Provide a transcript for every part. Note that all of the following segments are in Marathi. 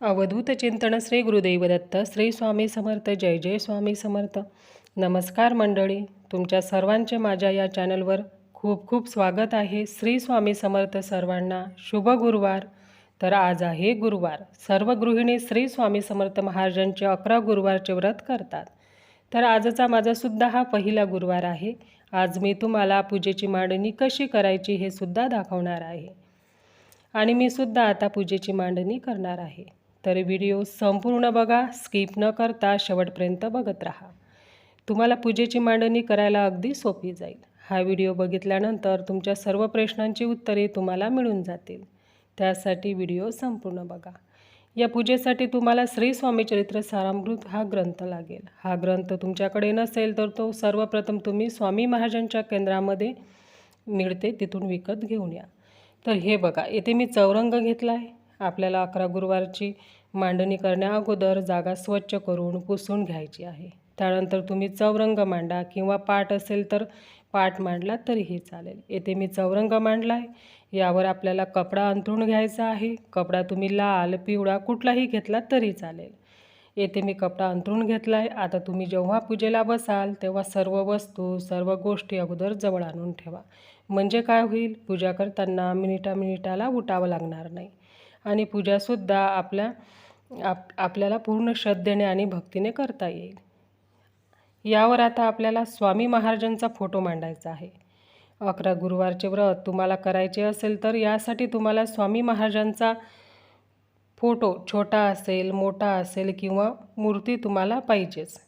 अवधूत चिंतन श्री गुरुदेवदत्त श्री स्वामी समर्थ जय जय स्वामी समर्थ. नमस्कार मंडळी तुमच्या सर्वांचे माझ्या या चॅनलवर खूप खूप स्वागत आहे. श्री स्वामी समर्थ सर्वांना शुभ गुरुवार. तर आज आहे गुरुवार. सर्व गृहिणी श्री स्वामी समर्थ महाराजांचे अकरा गुरुवारचे व्रत करतात. तर आजचा माझासुद्धा हा पहिला गुरुवार आहे. आज मी तुम्हाला पूजेची मांडणी कशी करायची हे सुद्धा दाखवणार आहे. आणि मी सुद्धा आता पूजेची मांडणी करणार आहे. तर व्हिडिओ संपूर्ण बघा स्किप न करता शेवटपर्यंत बघत राहा. तुम्हाला पूजेची मांडणी करायला अगदी सोपी जाईल. हा व्हिडिओ बघितल्यानंतर तुमच्या सर्व प्रश्नांची उत्तरे तुम्हाला मिळून जातील. त्यासाठी व्हिडिओ संपूर्ण बघा. या पूजेसाठी तुम्हाला श्री स्वामी चरित्र सारामृत हा ग्रंथ लागेल. हा ग्रंथ तुमच्याकडे नसेल तर तो सर्वप्रथम तुम्ही स्वामी महाराजांच्या केंद्रामध्ये मिळते तिथून विकत घेऊन या. तर हे बघा येथे मी चौरंग घेतला आहे आपल्याला अकरा गुरुवारची मांडणी करण्याअगोदर जागा स्वच्छ करून पुसून घ्यायची आहे. त्यानंतर तुम्ही चौरंग मांडा किंवा पाट असेल तर पाट मांडला तरीही चालेल. येथे मी चौरंग मांडला आहे यावर आपल्याला कपडा अंथरून घ्यायचा आहे. कपडा तुम्ही लाल पिवळा कुठलाही घेतला तरी चालेल. येथे मी कपडा अंथरून घेतला आहे आता तुम्ही जेव्हा पूजेला बसाल तेव्हा सर्व वस्तू सर्व गोष्टी अगोदर जवळ आणून ठेवा. म्हणजे काय होईल? पूजा करताना मिनिटा मिनिटाला उठावं लागणार नाही. आणि पूजासुद्धा आपल्या आप आपल्याला पूर्ण श्रद्धेने आणि भक्तीने करता येईल. यावर आता आपल्याला स्वामी महाराजांचा फोटो मांडायचा आहे. अकरा गुरुवारचे व्रत तुम्हाला करायचे असेल तर यासाठी तुम्हाला स्वामी महाराजांचा फोटो छोटा असेल मोठा असेल किंवा मूर्ती तुम्हाला पाहिजेच.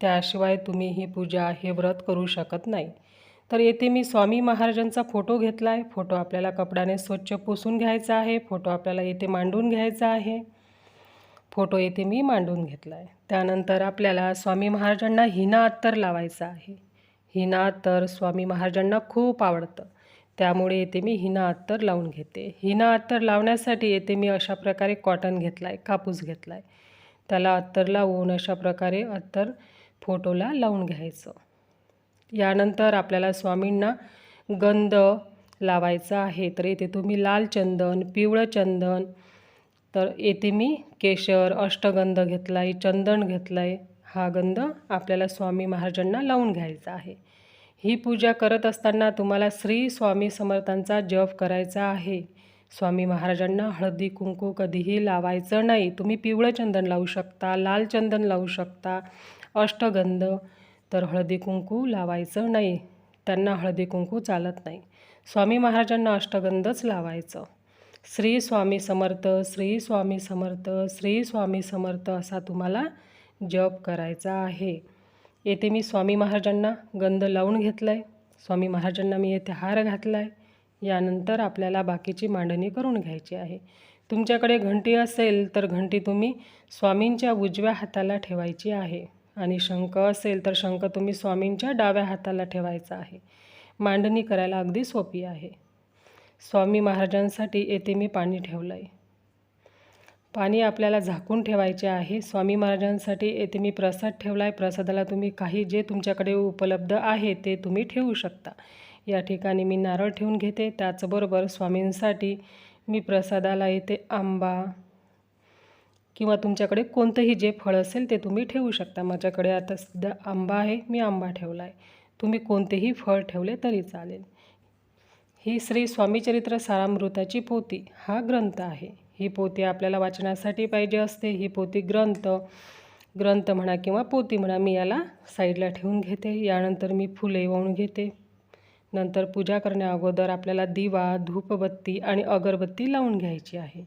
त्याशिवाय तुम्ही ही पूजा हे व्रत करू शकत नाही. तर येथे मी स्वामी महाराजांचा फोटो घेतला आहे फोटो आपल्याला कपड्याने स्वच्छ पुसून घ्यायचा आहे. फोटो आपल्याला येथे मांडून घ्यायचा आहे. फोटो येथे मी मांडून घेतला आहे त्यानंतर आपल्याला स्वामी महाराजांना हिना अत्तर लावायचं आहे. हिना अत्तर स्वामी महाराजांना खूप आवडतं. त्यामुळे येथे मी हिना अत्तर लावून घेते. हिना अत्तर लावण्यासाठी येथे मी अशा प्रकारे कॉटन घेतला आहे कापूस घेतला आहे त्याला अत्तर लावून अशा प्रकारे अत्तर फोटोला लावून घ्यायचं. यानंतर आपल्याला स्वामींना गंध लावायचा आहे. तर येथे तुम्ही लाल चंदन पिवळं चंदन तर येथे मी केशर अष्टगंध घेतला आहे चंदन घेतला आहे हा गंध आपल्याला स्वामी महाराजांना लावून घ्यायचा आहे. ही पूजा करत असताना तुम्हाला श्री स्वामी समर्थांचा जप करायचा आहे. स्वामी महाराजांना हळदी कुंकू कधीही लावायचं नाही. तुम्ही पिवळं चंदन लावू शकता लाल चंदन लावू शकता अष्टगंध तर हळदी कुंकू लावायचं नाही. त्यांना हळदी कुंकू चालत नाही. स्वामी महाराजांना अष्टगंधच लावायचं. श्री स्वामी समर्थ श्री स्वामी समर्थ श्री स्वामी समर्थ असा तुम्हाला जप करायचा आहे. येथे मी स्वामी महाराजांना गंध लावून घेतला आहे स्वामी महाराजांना मी येथे हार घातला आहे यानंतर आपल्याला बाकीची मांडणी करून घ्यायची आहे. तुमच्याकडे घंटी असेल तर घंटी तुम्ही स्वामींच्या उजव्या हाताला ठेवायची आहे. आणि शंख असेल तर शंख तुम्ही स्वामींच्या डाव्या हाताला ठेवायचा आहे. मांडणी करायला अगदी सोपी आहे. स्वामी महाराजांसाठी येथे मी पाणी ठेवलं आहे पाणी आपल्याला झाकून ठेवायचे आहे. स्वामी महाराजांसाठी येथे मी प्रसाद ठेवला आहे प्रसादाला तुम्ही काही जे तुमच्याकडे उपलब्ध आहे ते तुम्ही ठेवू शकता. या ठिकाणी मी नारळ ठेवून घेते. त्याचबरोबर स्वामींसाठी मी प्रसादाला येते आंबा किंवा तुमच्याकडे कोणतंही जे फळ असेल ते तुम्ही ठेवू शकता. माझ्याकडे आता सध्या आंबा आहे. मी आंबा ठेवला आहे तुम्ही कोणतेही फळ ठेवले तरी चालेल. ही श्री स्वामीचरित्र सारामृताची पोती. हा ग्रंथ आहे. ही पोती आपल्याला वाचण्यासाठी पाहिजे असते. ही पोती ग्रंथ ग्रंथ म्हणा किंवा पोती म्हणा मी याला साईडला ठेवून घेते. यानंतर मी फुले वाहून घेते. नंतर पूजा करण्या अगोदर आपल्याला दिवा धूपबत्ती आणि अगरबत्ती लावून घ्यायची आहे.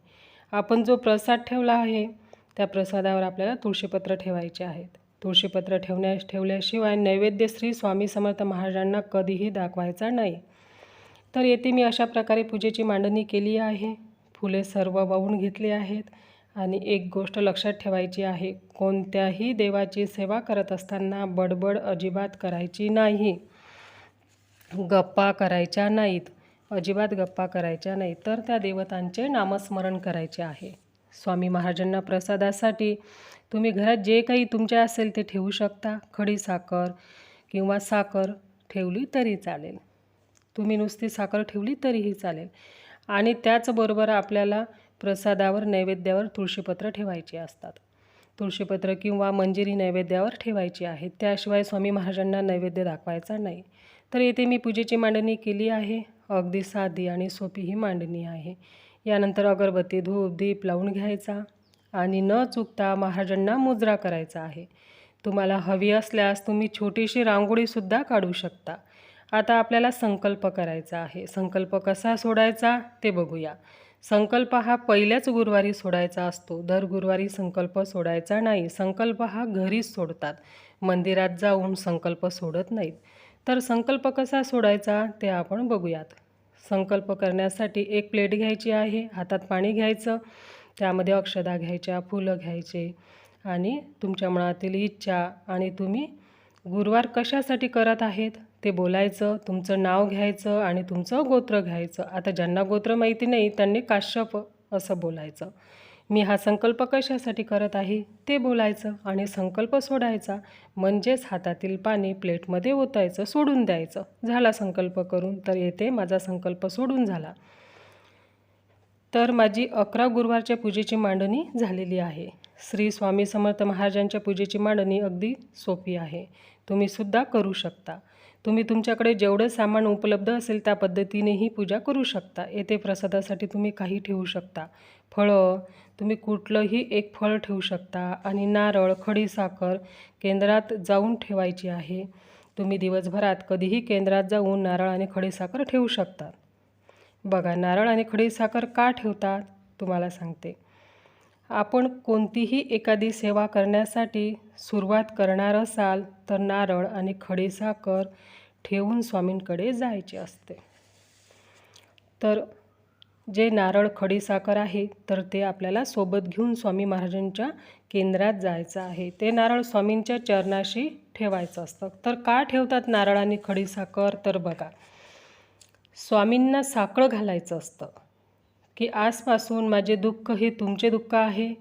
आपण जो प्रसाद ठेवला आहे त्या प्रसादावर आपल्याला तुळशीपत्र ठेवायचे आहेत. तुळशीपत्र ठेवण्या ठेवल्याशिवाय नैवेद्य श्री स्वामी समर्थ महाराजांना कधीही दाखवायचा नाही. तर येथे मी अशा प्रकारे पूजेची मांडणी केली आहे. फुले सर्व वाहून घेतली आहेत आणि एक गोष्ट लक्षात ठेवायची आहे. कोणत्याही देवाची सेवा करत असताना बडबड अजिबात करायची नाही. गप्पा करायच्या नाहीत. अजिबात गप्पा करायच्या नाहीत. तर त्या देवतांचे नामस्मरण करायचे आहे. स्वामी महाराजांना प्रसादासाठी तुम्ही घरात जे काही तुमच्या असेल ते ठेवू शकता. खडी साखर किंवा साखर ठेवली तरी चालेल. तुम्ही नुसती साखर ठेवली तरीही चालेल. आणि त्याचबरोबर आपल्याला प्रसादावर नैवेद्यावर तुळशीपत्र ठेवायची असतात. तुळशीपत्र किंवा मंजिरी नैवेद्यावर ठेवायची आहे. त्याशिवाय स्वामी महाराजांना नैवेद्य दाखवायचा नाही. तर येथे मी पूजेची मांडणी केली आहे. अगदी साधी आणि सोपी ही मांडणी आहे. यानंतर अगरबत्ती धूप दीप लावून घ्यायचा आणि न चुकता महाराजांना मुजरा करायचा आहे. तुम्हाला हवी असल्यास तुम्ही छोटीशी रांगोळीसुद्धा काढू शकता. आता आपल्याला संकल्प करायचा आहे. संकल्प कसा सोडायचा ते बघूया. संकल्प हा पहिल्याच गुरुवारी सोडायचा असतो. दर गुरुवारी संकल्प सोडायचा नाही. संकल्प हा घरीच सोडतात. मंदिरात जाऊन संकल्प सोडत नाहीत. तर संकल्प कसा सोडायचा ते आपण बघूयात. संकल्प करण्यासाठी एक प्लेट घ्यायची आहे. हातात पाणी घ्यायचं. त्यामध्ये अक्षदा घ्यायच्या फुलं घ्यायचे आणि तुमच्या मनातील इच्छा आणि तुम्ही गुरुवार कशासाठी करत आहेत? ते बोलायचं तुमचं नाव घ्यायचं आणि तुमचं गोत्र घ्यायचं. आता ज्यांना गोत्र माहिती नाही त्यांनी काश्यप असं बोलायचं. मी हा संकल्प कशासाठी करत आहे? ते बोलायचं आणि संकल्प सोडायचा. म्हणजेच हातातील पाणी प्लेटमध्ये ओतायचं सोडून द्यायचं. झाला संकल्प करून तर येथे माझा संकल्प सोडून झाला. तर माझी अकरा गुरुवारच्या पूजेची मांडणी झालेली आहे. श्री स्वामी समर्थ महाराजांच्या पूजेची मांडणी अगदी सोपी आहे. तुम्हीसुद्धा करू शकता. तुम्ही तुमच्याकडे जेवढं सामान उपलब्ध असेल त्या पद्धतीनेही पूजा करू शकता. येथे प्रसादासाठी तुम्ही काही ठेवू शकता. फळं तुम्ही कुठलंही एक फळ ठेवू शकता आणि नारळ खडीसाखर केंद्रात जाऊन ठेवायची आहे. तुम्ही दिवसभरात कधीही केंद्रात जाऊन नारळ आणि खडीसाखर ठेवू शकता. बघा नारळ आणि खडीसाखर का ठेवतात तुम्हाला सांगते. आपण कोणतीही एखादी सेवा करण्यासाठी सुरुवात करणार असाल तर नारळ आणि खडीसाखर ठेवून स्वामींकडे जायचे असते. तर जे नारळ खडीसाखर आहे तर ते आपल्याला सोबत घेऊन स्वामी महाराजांच्या केंद्रात जायचं आहे. ते नारळ स्वामींच्या चरणाशी ठेवायचं असतं. तर का ठेवतात नारळ आणि खडीसाखर? तर बघा स्वामींना साखळ घालायचं असतं. की आजपासून माझे दुःख हे तुमचे दुःख आहे.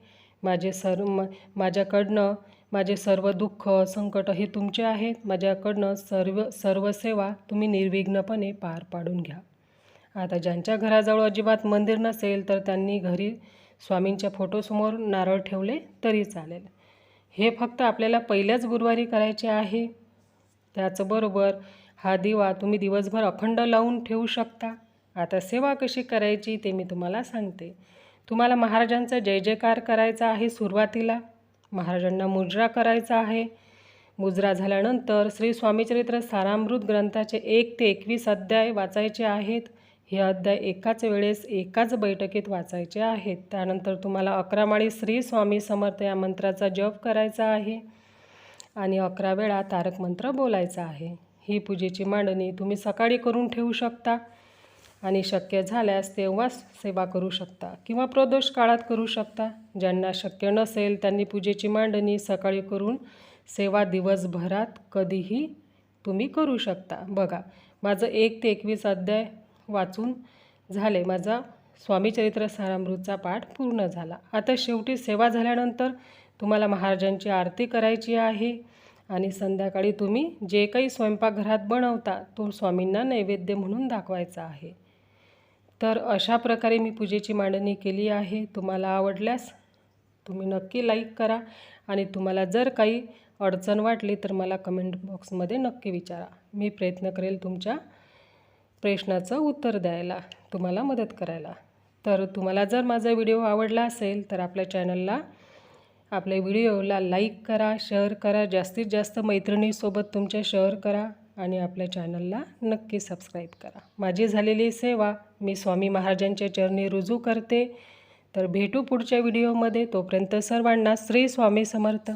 माझे सर्व म माझ्याकडनं माझे सर्व दुःख संकट हे तुमचे आहेत. माझ्याकडनं सर्व सर्व सेवा तुम्ही निर्विघ्नपणे पार पाडून घ्या. आता ज्यांच्या घराजवळ अजिबात मंदिर नसेल तर त्यांनी घरी स्वामींच्या फोटोसमोर नारळ ठेवले तरी चालेल. हे फक्त आपल्याला पहिल्याच गुरुवारी करायचे आहे. त्याचबरोबर हा दिवा तुम्ही दिवसभर अखंड लावून ठेवू शकता. आता सेवा कशी करायची ते मी तुम्हाला सांगते. तुम्हाला महाराजांचा जय जयकार करायचा आहे सुरुवातीला. महाराजांना मुजरा करायचा आहे. मुजरा झाल्यानंतर श्री स्वामीचरित्र सारामृत ग्रंथाचे एक ते एकवीस अध्याय वाचायचे आहेत. हे अध्याय एकाच वेळेस एकाच बैठकीत वाचायचे आहेत. त्यानंतर तुम्हाला अकरा माळी श्री स्वामी समर्थ या मंत्राचा जप करायचा आहे. आणि अकरा वेळा तारक मंत्र बोलायचा आहे. ही पूजेची मांडणी तुम्ही सकाळी करून ठेवू शकता. आणि शक्य झाल्यास तेव्हाच सेवा करू शकता किंवा प्रदोष काळात करू शकता. ज्यांना शक्य नसेल त्यांनी पूजेची मांडणी सकाळी करून सेवा दिवसभरात कधीही तुम्ही करू शकता. बघा माझं एक ते एकवीस अध्याय वाचून झाले. माझा स्वामीचरित्र सारामृतचा पाठ पूर्ण झाला. आता शेवटी सेवा झाल्यानंतर तुम्हाला महाराजांची आरती करायची आहे आणि संध्याकाळी तुम्ही जे काही स्वयंपाकघरात बनवता तो स्वामींना नैवेद्य म्हणून दाखवायचा आहे. तर अशा प्रकारे मी पूजेची मांडणी केली आहे. तुम्हाला आवडल्यास तुम्ही नक्की लाईक करा आणि तुम्हाला जर काही अडचण वाटली तर मला कमेंट बॉक्समध्ये नक्की विचारा. मी प्रयत्न करेल तुमच्या प्रश्नाचं उत्तर द्यायला तुम्हाला मदत करायला. तर तुम्हाला जर माझा व्हिडिओ आवडला असेल तर आपल्या चॅनलला आपल्या व्हिडिओला लाईक करा शेअर करा. जास्तीत जास्त मैत्रिणीसोबत तुमच्या शेअर करा आणि आपल्या चॅनलला नक्की सबस्क्राईब करा. माझी झालेली सेवा मी स्वामी महाराजांच्या चरणी रुजू करते. तर भेटू पुढच्या व्हिडिओमध्ये. तोपर्यंत सर्वांना श्री स्वामी समर्थ.